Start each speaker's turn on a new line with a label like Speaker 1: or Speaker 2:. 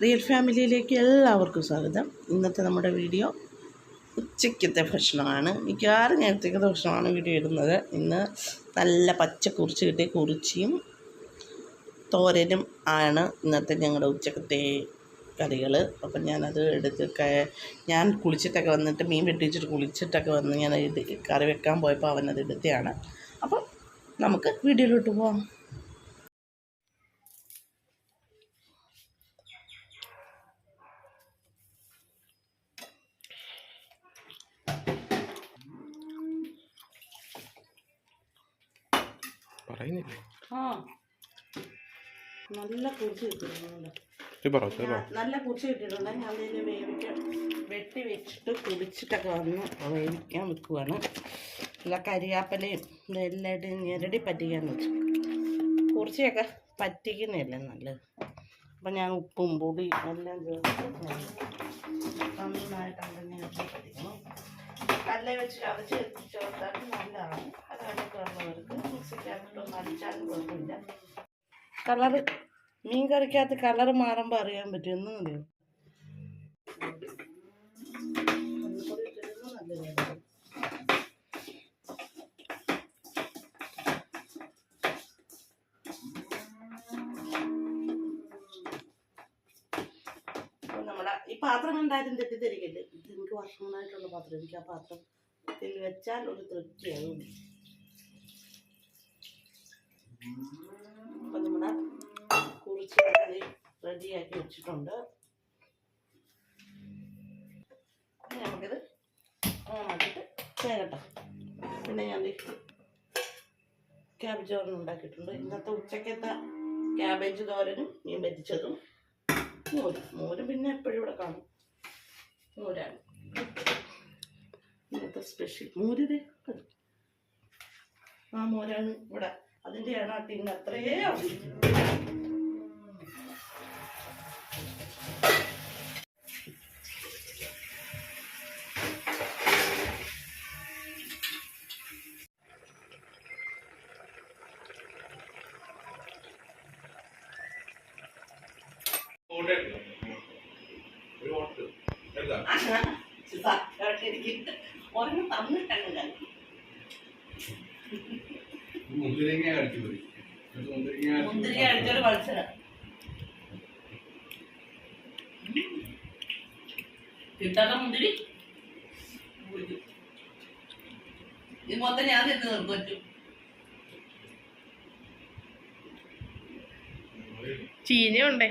Speaker 1: Real ഫാമിലിയിലേക്ക് എല്ലാവർക്കും സ്വാഗതം. ഇന്നത്തെ നമ്മുടെ വീഡിയോ ഉച്ചയ്ക്കത്തെ ഭക്ഷണമാണ്. മിക്കവാറും ഞാൻ ഭക്ഷണമാണ് വീഡിയോ ഇടുന്നത്. ഇന്ന് നല്ല പച്ച കുറിച്ച് കിട്ടിയ കുറിച്ചിയും തോരനും ആണ് ഇന്നത്തെ ഞങ്ങളുടെ ഉച്ചക്കത്തെ കറികൾ. അപ്പം ഞാനത് എടുത്ത് ഞാൻ കുളിച്ചിട്ടൊക്കെ വന്നിട്ട് മീൻ വെട്ടിച്ചിട്ട് കുളിച്ചിട്ടൊക്കെ വന്ന് ഞാൻ കറി വെക്കാൻ പോയപ്പോൾ അവനത് എടുത്തതാണ്. അപ്പം നമുക്ക് വീഡിയോയിലോട്ട് പോവാം.
Speaker 2: പറയുന്നില്ലേ.
Speaker 1: നല്ല കുറിച്ച് കിട്ടിയിട്ടുണ്ട് നല്ല കുറിച്ച് കിട്ടിയിട്ടുണ്ട്. അതിൽ വേവിക്കാൻ വെട്ടി വെച്ചിട്ട് കുടിച്ചിട്ടൊക്കെ വന്ന് വേവിക്കാൻ വെക്കുവാണ്. നല്ല കരിയാപ്പലയും ഇതെല്ലാം ഞെരടി പറ്റിക്കാൻ വെച്ചു. കുറിച്ചൊക്കെ പറ്റിക്കുന്നതല്ലേ നല്ലത്. അപ്പം ഞാൻ ഉപ്പും പൊടി എല്ലാം ചേർത്ത് നന്നായിട്ട് അങ്ങനെ പറ്റിക്കണം. കല്ലേ വെച്ച് ചതച്ച് ചേർത്താൽ നല്ലതാണ്. കുഴപ്പമില്ല. കളറ് മീൻ കറിക്കകത്ത് കളറ് മാറുമ്പോൾ അറിയാൻ പറ്റും. എന്ന് മതിയോ നമ്മുടെ ഈ പാത്രം എന്തായാലും തെറ്റിദ്ധരിക്കല്ലേ ഇത് എനിക്ക് വർഷങ്ങളായിട്ടുള്ള പാത്രം. എനിക്ക് ആ പാത്രത്തിൽ വെച്ചാൽ ഒരു തൃപ്തിയാകും അപ്പം നമ്മുടെ കുറിച്ച് കറി റെഡിയാക്കി വെച്ചിട്ടുണ്ട്. നമുക്കിത് ഓണാക്കിയിട്ട് വേകട്ടെ പിന്നെ ഞാൻ ക്യാബേജ് തോരൻ ഉണ്ടാക്കിയിട്ടുണ്ട്. ഇന്നത്തെ ഉച്ചക്കത്തെ ക്യാബേജ് തോരനും മീൻ വെച്ചതും മോര്. മോര് പിന്നെ എപ്പോഴും ഇവിടെ കാണും. മോരാണ്. ഇന്നത്തെ സ്പെഷ്യൽ മോര് ദേ കണ്ടോ? ആ മോരാണ് ഇവിടെ അതിന്റെയാണ് ആ പിന്നെ അത്രയേ ഉള്ളൂ ഒരെണ്ണം കഴിക്കും
Speaker 2: മുന്തിരിങ്ങ അടിച്ചു പോയി.
Speaker 1: മുന്തിരി അടിച്ചൊരു മത്സരം. കിട്ടാത്ത മുന്തിരി? ഇത് മൊത്തം ഞാൻ തിന്ന് നിർത്തും
Speaker 3: ചീഞ്ഞുണ്ടേ